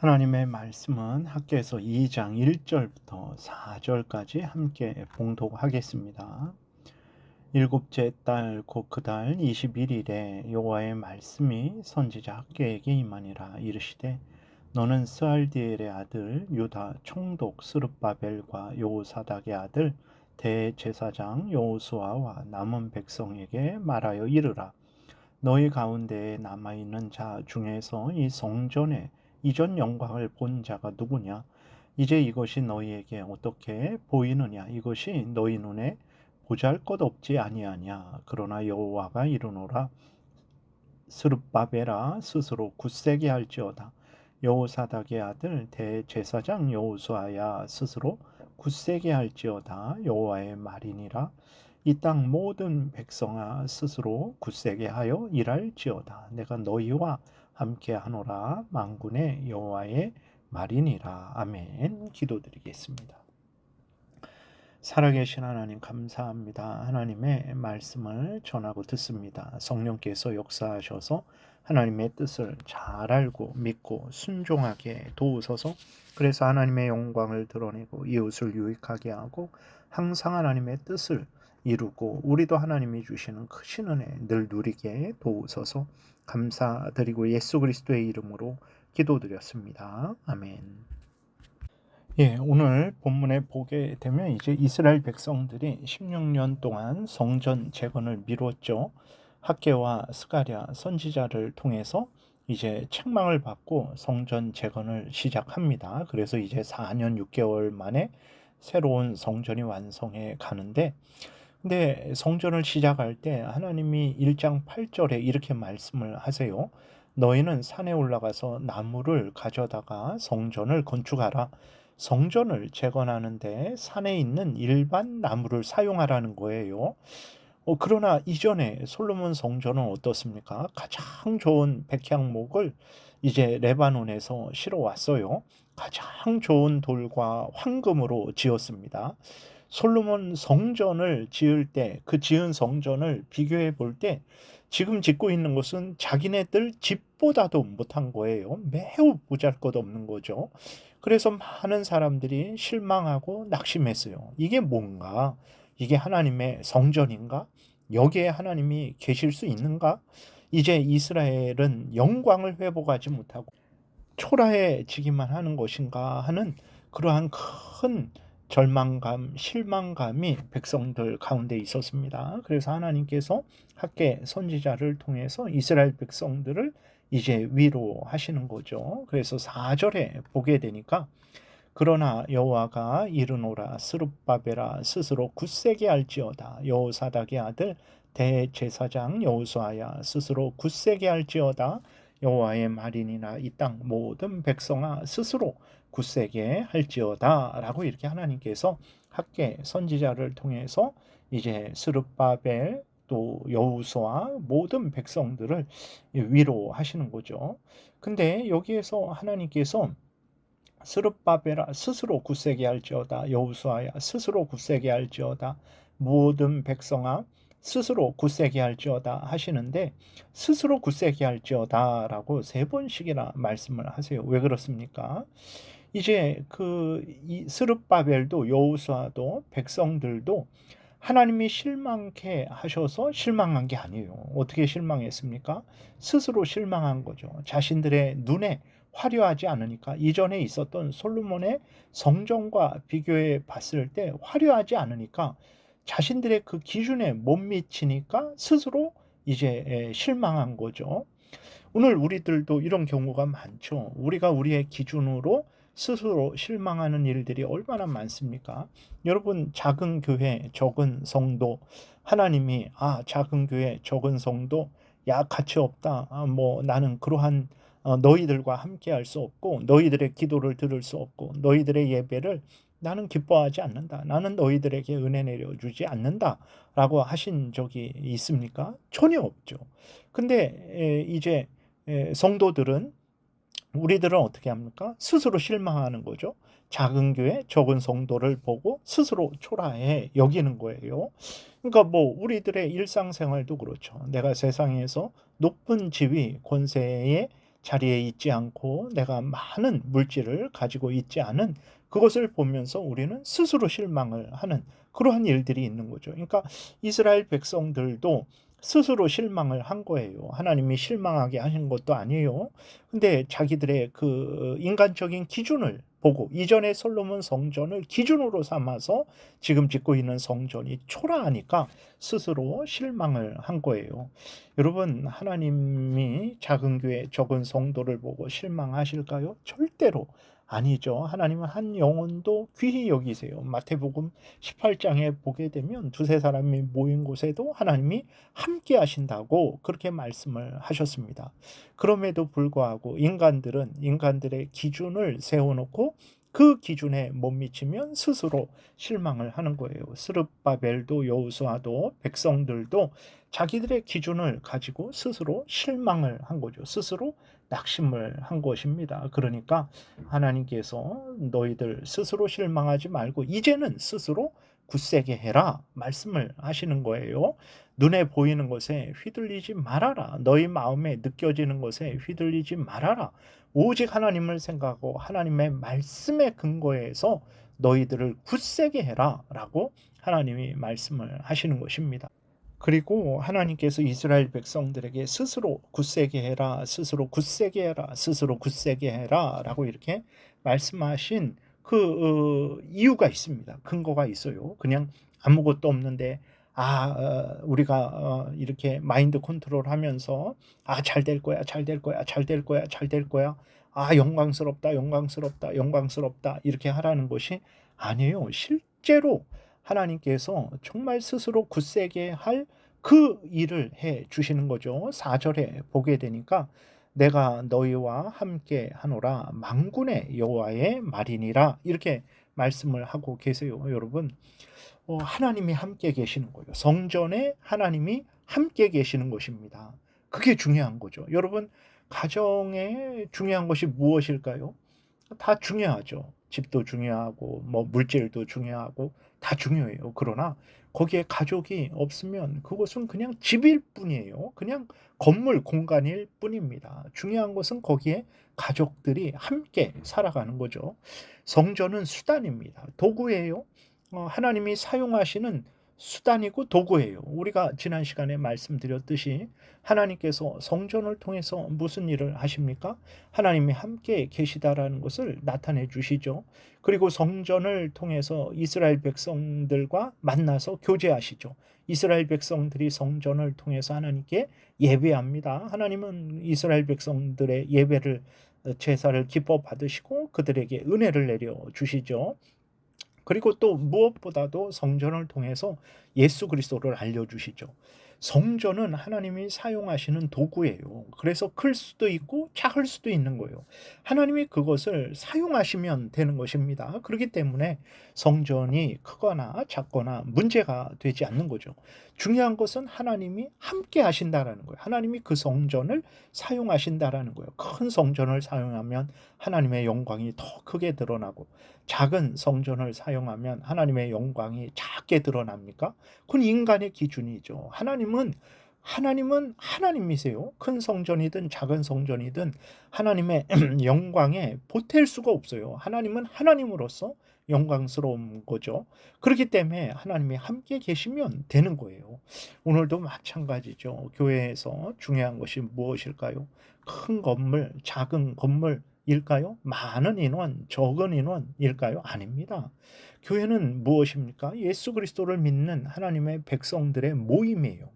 하나님의 말씀은 학교에서 2장 1절부터 4절까지 함께 봉독하겠습니다. 일곱째 달곧그달 21일에 여호와의 말씀이 선지자 학교에게 임하니라 이르시되 너는 스알디엘의 아들 유다 총독 스룹바벨과 요사닥의 아들 대제사장 요수아와 남은 백성에게 말하여 이르라 너희 가운데에 남아 있는 자 중에서 이 성전에 이전 영광을 본 자가 누구냐? 이제 이것이 너희에게 어떻게 보이느냐? 이것이 너희 눈에 보잘것 없지 아니하냐? 그러나 여호와가 이르노라 스룹바베라 스스로 굳세게 할지어다. 여호사닥의 아들 대제사장 여호수아야 스스로 굳세게 할지어다. 여호와의 말이니라. 이 땅 모든 백성아 스스로 굳세게 하여 일할지어다. 내가 너희와 함께 하노라 망군의 여호와의 말이니라. 아멘. 기도드리겠습니다. 살아계신 하나님 감사합니다. 하나님의 말씀을 전하고 듣습니다. 성령께서 역사하셔서 하나님의 뜻을 잘 알고 믿고 순종하게 도우소서. 그래서 하나님의 영광을 드러내고 이웃을 유익하게 하고 항상 하나님의 뜻을 이루고 우리도 하나님이 주시는 크신 은혜 늘 누리게 도우소서. 감사드리고 예수 그리스도의 이름으로 기도드렸습니다. 아멘. 예, 오늘 본문에 보게 되면 이제 이스라엘 백성들이 16년 동안 성전 재건을 미뤘죠. 학계와 스가랴 선지자를 통해서 이제 책망을 받고 성전 재건을 시작합니다. 그래서 이제 4년 6개월 만에 새로운 성전이 완성해 가는데 근데 성전을 시작할 때 하나님이 1장 8절에 이렇게 말씀을 하세요. 너희는 산에 올라가서 나무를 가져다가 성전을 건축하라. 성전을 재건하는데 산에 있는 일반 나무를 사용하라는 거예요. 어, 그러나 이전에 솔로몬 성전은 어떻습니까? 가장 좋은 백향목을 이제 레바논에서 실어 왔어요. 가장 좋은 돌과 황금으로 지었습니다. 솔로몬 성전을 지을 때 그 지은 성전을 비교해 볼 때 지금 짓고 있는 것은 자기네들 집보다도 못한 거예요. 매우 보잘것 없는 거죠. 그래서 많은 사람들이 실망하고 낙심했어요. 이게 뭔가? 이게 하나님의 성전인가? 여기에 하나님이 계실 수 있는가? 이제 이스라엘은 영광을 회복하지 못하고 초라해지기만 하는 것인가 하는 그러한 큰 절망감, 실망감이 백성들 가운데 있었습니다. 그래서 하나님께서 학계 선지자를 통해서 이스라엘 백성들을 이제 위로하시는 거죠. 그래서 4절에 보게 되니까 그러나 여호와가 이르노라 스룹바베라 스스로 굳세게 할지어다 여호사닥의 아들 대제사장 여호수아야 스스로 굳세게 할지어다 여호와의 말이니나 이 땅 모든 백성아 스스로 굳세게 할지어다라고 이렇게 하나님께서 학계 선지자를 통해서 이제 스룹바벨 또 여우수와 모든 백성들을 위로하시는 거죠. 근데 여기에서 하나님께서 스룹바벨아 스스로 굳세게 할지어다 여우수아야 스스로 굳세게 할지어다 모든 백성아 스스로 굳세게 할지어다 하시는데 스스로 굳세게 할지어다라고 세 번씩이나 말씀을 하세요. 왜 그렇습니까? 이제 그 스룹바벨도 여호수아도 백성들도 하나님이 실망케 하셔서 실망한 게 아니에요. 어떻게 실망했습니까? 스스로 실망한 거죠. 자신들의 눈에 화려하지 않으니까 이전에 있었던 솔로몬의 성전과 비교해 봤을 때 화려하지 않으니까 자신들의 그 기준에 못 미치니까 스스로 이제 실망한 거죠. 오늘 우리들도 이런 경우가 많죠. 우리가 우리의 기준으로 스스로 실망하는 일들이 얼마나 많습니까? 여러분, 작은 교회, 적은 성도, 하나님이, 아, 작은 교회, 적은 성도, 야, 가치 없다. 아, 뭐, 나는 그러한 어, 너희들과 함께 할 수 없고, 너희들의 기도를 들을 수 없고, 너희들의 예배를 나는 기뻐하지 않는다. 나는 너희들에게 은혜 내려주지 않는다. 라고 하신 적이 있습니까? 전혀 없죠. 근데 이제 성도들은 우리들은 어떻게 합니까? 스스로 실망하는 거죠. 작은 교회, 적은 성도를 보고 스스로 초라해 여기는 거예요. 그러니까 뭐 우리들의 일상생활도 그렇죠. 내가 세상에서 높은 지위, 권세에 자리에 있지 않고 내가 많은 물질을 가지고 있지 않은 그것을 보면서 우리는 스스로 실망을 하는 그러한 일들이 있는 거죠. 그러니까 이스라엘 백성들도 스스로 실망을 한 거예요. 하나님이 실망하게 하신 것도 아니에요. 근데 자기들의 그 인간적인 기준을 보고 이전에 솔로몬 성전을 기준으로 삼아서 지금 짓고 있는 성전이 초라하니까 스스로 실망을 한 거예요. 여러분, 하나님이 작은 교회 적은 성도를 보고 실망하실까요? 절대로 아니죠. 하나님은 한 영혼도 귀히 여기세요. 마태복음 18장에 보게 되면 두세 사람이 모인 곳에도 하나님이 함께 하신다고 그렇게 말씀을 하셨습니다. 그럼에도 불구하고 인간들은 인간들의 기준을 세워놓고 그 기준에 못 미치면 스스로 실망을 하는 거예요. 스룹바벨도 여우수아도 백성들도 자기들의 기준을 가지고 스스로 실망을 한 거죠. 스스로 낙심을 한 것입니다. 그러니까 하나님께서 너희들 스스로 실망하지 말고 이제는 스스로 굳세게 해라 말씀을 하시는 거예요. 눈에 보이는 것에 휘둘리지 말아라. 너희 마음에 느껴지는 것에 휘둘리지 말아라. 오직 하나님을 생각하고 하나님의 말씀에 근거해서 너희들을 굳세게 해라라고 하나님이 말씀을 하시는 것입니다. 그리고 하나님께서 이스라엘 백성들에게 스스로 굳세게 해라, 스스로 굳세게 해라, 스스로 굳세게 해라 라고 이렇게 말씀하신 그 어, 이유가 있습니다. 근거가 있어요. 그냥 아무것도 없는데 아 어, 우리가 어, 이렇게 마인드 컨트롤하면서 아 잘 될 거야, 잘 될 거야, 잘 될 거야, 잘 될 거야. 아 영광스럽다, 영광스럽다, 영광스럽다 이렇게 하라는 것이 아니에요. 실제로 하나님께서 정말 스스로 굳세게 할 그 일을 해 주시는 거죠. 4절에 보게 되니까 내가 너희와 함께 하노라 망군의 여호와의 말이니라 이렇게 말씀을 하고 계세요. 여러분 어, 하나님이 함께 계시는 거예요. 성전에 하나님이 함께 계시는 것입니다. 그게 중요한 거죠. 여러분 가정에 중요한 것이 무엇일까요? 다 중요하죠. 집도 중요하고 뭐 물질도 중요하고 다 중요해요. 그러나 거기에 가족이 없으면 그것은 그냥 집일 뿐이에요. 그냥 건물 공간일 뿐입니다. 중요한 것은 거기에 가족들이 함께 살아가는 거죠. 성전은 수단입니다. 도구예요. 어, 하나님이 사용하시는 수단이고 도구예요. 우리가 지난 시간에 말씀드렸듯이 하나님께서 성전을 통해서 무슨 일을 하십니까? 하나님이 함께 계시다라는 것을 나타내 주시죠. 그리고 성전을 통해서 이스라엘 백성들과 만나서 교제하시죠. 이스라엘 백성들이 성전을 통해서 하나님께 예배합니다. 하나님은 이스라엘 백성들의 예배를 제사를 기뻐 받으시고 그들에게 은혜를 내려 주시죠. 그리고 또 무엇보다도 성전을 통해서 예수 그리스도를 알려 주시죠. 성전은 하나님이 사용하시는 도구예요. 그래서 클 수도 있고 작을 수도 있는 거예요. 하나님이 그것을 사용하시면 되는 것입니다. 그렇기 때문에 성전이 크거나 작거나 문제가 되지 않는 거죠. 중요한 것은 하나님이 함께 하신다라는 거예요. 하나님이 그 성전을 사용하신다라는 거예요. 큰 성전을 사용하면 하나님의 영광이 더 크게 드러나고 작은 성전을 사용하면 하나님의 영광이 작게 드러납니까? 그건 인간의 기준이죠. 하나님 은 하나님은 하나님이세요. 큰 성전이든 작은 성전이든 하나님의 영광에 보탤 수가 없어요. 하나님은 하나님으로서 영광스러운 거죠. 그렇기 때문에 하나님이 함께 계시면 되는 거예요. 오늘도 마찬가지죠. 교회에서 중요한 것이 무엇일까요? 큰 건물, 작은 건물 일까요? 많은 인원, 적은 인원일까요? 아닙니다. 교회는 무엇입니까? 예수 그리스도를 믿는 하나님의 백성들의 모임이에요.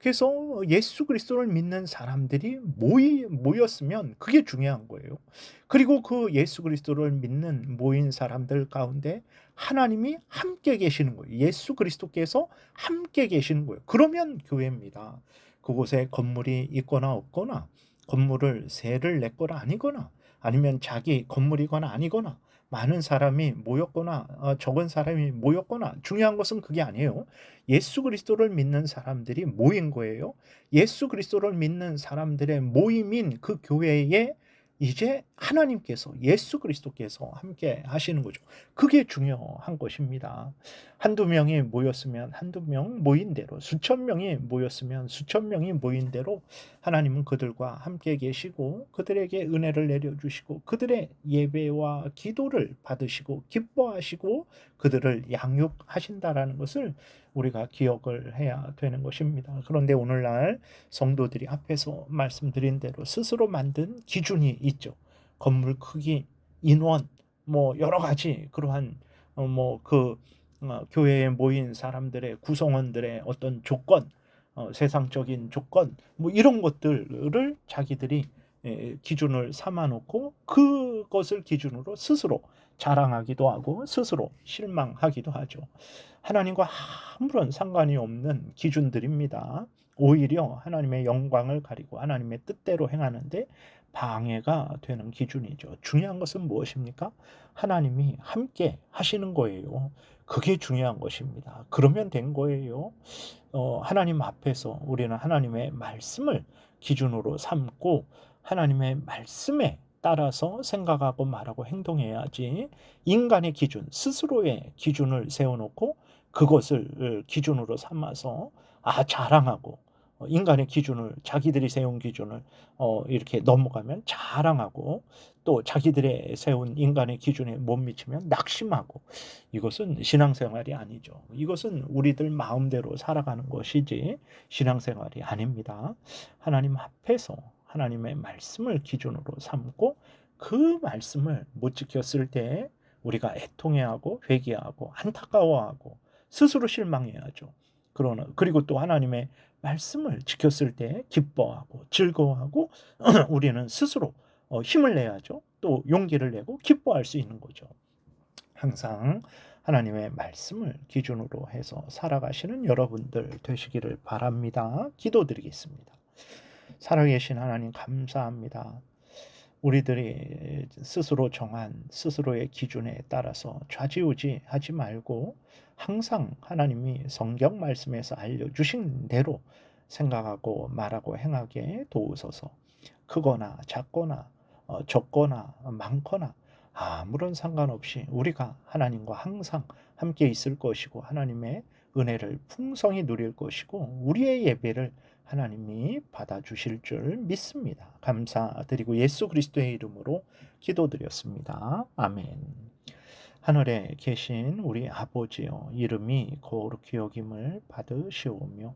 그래서 예수 그리스도를 믿는 사람들이 모이, 모였으면 그게 중요한 거예요. 그리고 그 예수 그리스도를 믿는 모인 사람들 가운데 하나님이 함께 계시는 거예요. 예수 그리스도께서 함께 계시는 거예요. 그러면 교회입니다. 그곳에 건물이 있거나 없거나 건물을 세를 냈거나 아니거나 아니면 자기 건물이거나 아니거나 많은 사람이 모였거나 어, 적은 사람이 모였거나 중요한 것은 그게 아니에요. 예수 그리스도를 믿는 사람들이 모인 거예요. 예수 그리스도를 믿는 사람들의 모임인 그 교회에 이제 하나님께서 예수 그리스도께서 함께 하시는 거죠. 그게 중요한 것입니다. 한두 명이 모였으면 한두 명 모인 대로 수천 명이 모였으면 수천 명이 모인 대로 하나님은 그들과 함께 계시고 그들에게 은혜를 내려 주시고 그들의 예배와 기도를 받으시고 기뻐하시고 그들을 양육하신다라는 것을 우리가 기억을 해야 되는 것입니다. 그런데 오늘날 성도들이 앞에서 말씀드린 대로 스스로 만든 기준이 있죠. 건물 크기, 인원, 뭐 여러 가지 그러한 어, 뭐그 어, 교회에 모인 사람들의 구성원들의 어떤 조건, 어, 세상적인 조건, 뭐 이런 것들을 자기들이 에, 기준을 삼아놓고 그것을 기준으로 스스로 자랑하기도 하고 스스로 실망하기도 하죠. 하나님과 아무런 상관이 없는 기준들입니다. 오히려 하나님의 영광을 가리고 하나님의 뜻대로 행하는데 방해가 되는 기준이죠. 중요한 것은 무엇입니까? 하나님이 함께 하시는 거예요. 그게 중요한 것입니다. 그러면 된 거예요. 어, 하나님 앞에서 우리는 하나님의 말씀을 기준으로 삼고 하나님의 말씀에 따라서 생각하고 말하고 행동해야지 인간의 기준, 스스로의 기준을 세워놓고 그것을 기준으로 삼아서 아 자랑하고 어, 인간의 기준을 자기들이 세운 기준을 어, 이렇게 넘어가면 자랑하고 또 자기들의 세운 인간의 기준에 못 미치면 낙심하고 이것은 신앙생활이 아니죠. 이것은 우리들 마음대로 살아가는 것이지 신앙생활이 아닙니다. 하나님 앞에서 하나님의 말씀을 기준으로 삼고 그 말씀을 못 지켰을 때 우리가 애통해하고 회개하고 안타까워하고 스스로 실망해야죠. 그러나 그리고 또 하나님의 말씀을 지켰을 때 기뻐하고 즐거워하고 우리는 스스로 어, 힘을 내야죠. 또 용기를 내고 기뻐할 수 있는 거죠. 항상 하나님의 말씀을 기준으로 해서 살아가시는 여러분들 되시기를 바랍니다. 기도드리겠습니다. 살아계신 하나님 감사합니다. 우리들이 스스로 정한 스스로의 기준에 따라서 좌지우지 하지 말고 항상 하나님이 성경 말씀에서 알려주신 대로 생각하고 말하고 행하게 도우소서 크거나 작거나 어, 적거나 많거나 아무런 상관없이 우리가 하나님과 항상 함께 있을 것이고 하나님의 은혜를 풍성히 누릴 것이고 우리의 예배를 하나님이 받아주실 줄 믿습니다. 감사드리고 예수 그리스도의 이름으로 기도드렸습니다. 아멘. 하늘에 계신 우리 아버지여 이름이 거룩히 여김을 받으시오며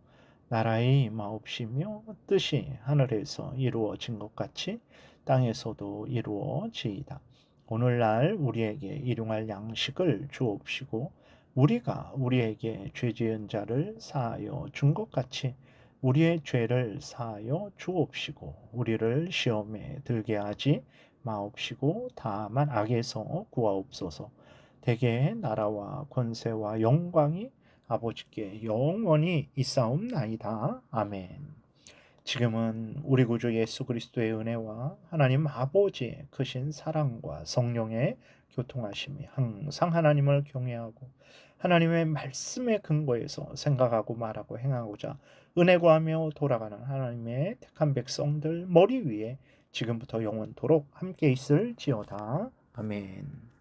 나라의 임하옵시며 뜻이 하늘에서 이루어진 것 같이 땅에서도 이루어지이다. 오늘날 우리에게 일용할 양식을 주옵시고 우리가 우리에게 죄 지은 자를 사하여 준 것 같이 우리의 죄를 사하여 주옵시고 우리를 시험에 들게 하지 마옵시고 다만 악에서 구하옵소서 대개 나라와 권세와 영광이 아버지께 영원히 있사옵나이다. 아멘. 지금은 우리 구주 예수 그리스도의 은혜와 하나님 아버지의 크신 사랑과 성령의 교통하심이 항상 하나님을 경외하고 하나님의 말씀의 근거에서 생각하고 말하고 행하고자 은혜 구하며 돌아가는 하나님의 택한 백성들 머리 위에 지금부터 영원토록 함께 있을지어다. 아멘.